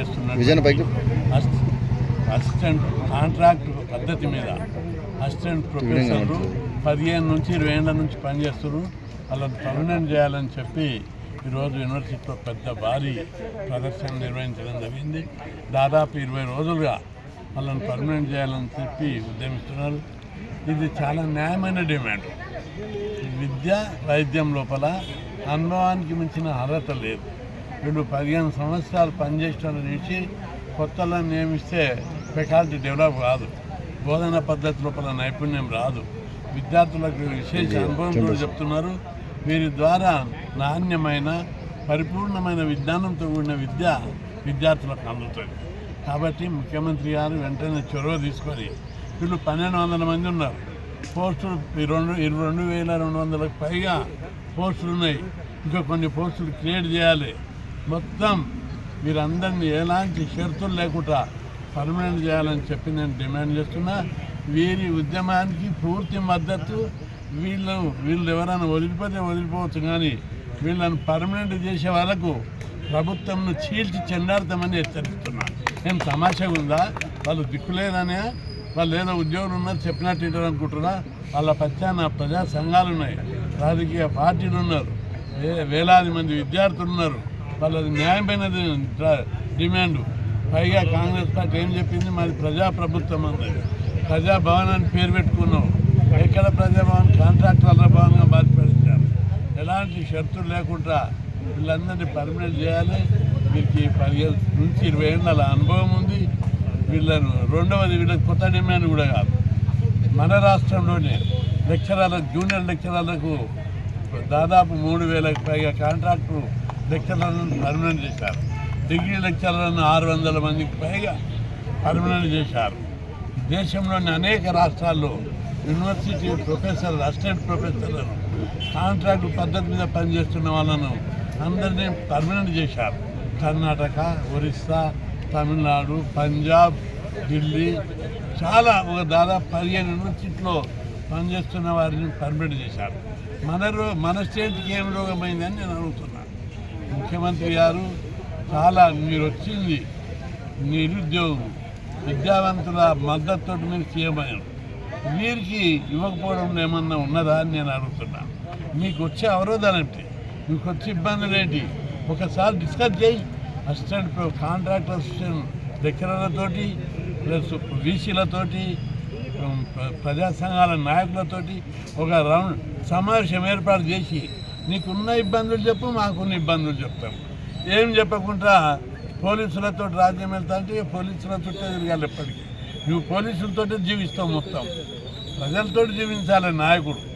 అసిస్- assistant contract పద్ధతి మీద assistant ప్రొఫెసర్లు పదిహేను నుంచి ఇరవై ఏళ్ళ నుంచి పనిచేస్తున్నారు. వాళ్ళని పర్మనెంట్ చేయాలని చెప్పి ఈరోజు యూనివర్సిటీలో పెద్ద భారీ ప్రదర్శన నిర్వహించడం జరిగింది. దాదాపు ఇరవై రోజులుగా వాళ్ళని పర్మనెంట్ చేయాలని చెప్పి ఉద్యమిస్తున్నారు. ఇది చాలా న్యాయమైన డిమాండ్. విద్య వైద్యం లోపల అనుభవానికి మించిన అర్హత లేదు. వీళ్ళు పదిహేను సంవత్సరాలు పనిచేసిన నుంచి కొత్తలను నియమిస్తే ఫెకాల్టీ డెవలప్ కాదు. బోధన పద్ధతి లోపల నైపుణ్యం రాదు. విద్యార్థులకు విశేష అనుభవంతో చెప్తున్నారు. వీరి ద్వారా నాణ్యమైన పరిపూర్ణమైన విజ్ఞానంతో కూడిన విద్య విద్యార్థులకు అందుతుంది. కాబట్టి ముఖ్యమంత్రి గారు వెంటనే చొరవ తీసుకొని వీళ్ళు పన్నెండు వందల మంది ఉన్నారు. పోస్టులు ఈ రెండు ఇరవై రెండు వేల రెండు వందలకు పైగా పోస్టులు ఉన్నాయి. ఇంకా కొన్ని పోస్టులు క్రియేట్ చేయాలి. మొత్తం వీరందరినీ ఎలాంటి షరతులు లేకుండా పర్మనెంట్ చేయాలని చెప్పి నేను డిమాండ్ చేస్తున్నా. వీరి ఉద్యమానికి పూర్తి మద్దతు. వీళ్ళు వీళ్ళు ఎవరైనా వదిలిపోతే వదిలిపోవచ్చు కానీ వీళ్ళని పర్మనెంట్ చేసే వాళ్ళకు ప్రభుత్వంను చీల్చి చెండాడతామని హెచ్చరిస్తున్నా. ఏం తమాషగా ఉందా? వాళ్ళు దిక్కులేదనే వాళ్ళు ఏదో ఉద్యోగులు ఉన్నారు చెప్పినట్టు ఇటు అనుకుంటున్నా. వాళ్ళ పచ్చాన ప్రజా సంఘాలు ఉన్నాయి. రాజకీయ పార్టీలు ఉన్నారు. వేలాది మంది విద్యార్థులు ఉన్నారు. వాళ్ళది న్యాయమైనది డిమాండ్. పైగా కాంగ్రెస్ పార్టీ ఏం చెప్పింది? మాది ప్రజాప్రభుత్వం అన్నది. ప్రజాభవనాన్ని పేరు పెట్టుకున్నాం. ఎక్కడ ప్రజాభవన్? కాంట్రాక్టర్ల భవన్గా మార్చిపెట్టారు ఎలాంటి షరతులు లేకుండా వీళ్ళందరినీ పర్మనెంట్ చేయాలి. వీరికి పదిహేను నుంచి ఇరవై ఏళ్ళ అనుభవం ఉంది. వీళ్ళను రెండవది వీళ్ళకి కొత్త డిమాండ్ కూడా కాదు. మన రాష్ట్రంలోనే లెక్చరర్లకు జూనియర్ లెక్చరర్లకు దాదాపు మూడు వేలకు పైగా కాంట్రాక్టు లెక్చరర్లను పర్మనెంట్ చేశారు. డిగ్రీ లెక్చరర్లను ఆరు వందల మందికి పైగా పర్మనెంట్ చేశారు. దేశంలోని అనేక రాష్ట్రాల్లో యూనివర్సిటీ ప్రొఫెసర్ అసిస్టెంట్ ప్రొఫెసర్లను కాంట్రాక్ట్ పద్ధతి మీద పనిచేస్తున్న వాళ్ళను అందరినీ పర్మనెంట్ చేశారు. కర్ణాటక ఒరిస్సా తమిళనాడు పంజాబ్ ఢిల్లీ చాలా ఒక దాదాపు పదిహేను యూనివర్సిటీలో పనిచేస్తున్న వారిని పర్మిట్ చేశారు. మన రో మన స్టేట్కి ఏం రోగమైందని నేను అడుగుతున్నాను ముఖ్యమంత్రి గారు చాలా మీరు వచ్చింది నిరుద్యోగులు విద్యావంతుల మద్దతుతో మీరు సీఎం అయ్యారు. వీరికి ఇవ్వకపోవడం ఏమన్నా ఉన్నదా అని నేను అడుగుతున్నాను. మీకు వచ్చే అవరోధాలు ఏంటి? మీకు వచ్చే ఇబ్బందులు ఏంటి? ఒకసారి డిస్కస్ చేయి. అసిస్టెంట్ ప్రొ- కాంట్రాక్ట్ అసిస్టెంట్ లెక్చరర్లతోటి ప్లస్ వీసీలతోటి ప్రజా సంఘాల నాయకులతోటి ఒక రౌండ్ సమావేశం ఏర్పాటు చేసి నీకున్న ఇబ్బందులు చెప్పు మాకున్న ఇబ్బందులు చెప్తాం. ఏం చెప్పకుండా పోలీసులతో రాజ్యం వెళ్తా అంటే పోలీసులతో తిరగాలి ఎప్పటికీ. నువ్వు పోలీసులతో జీవిస్తావు మొత్తం. ప్రజలతో జీవించాలి నాయకుడు.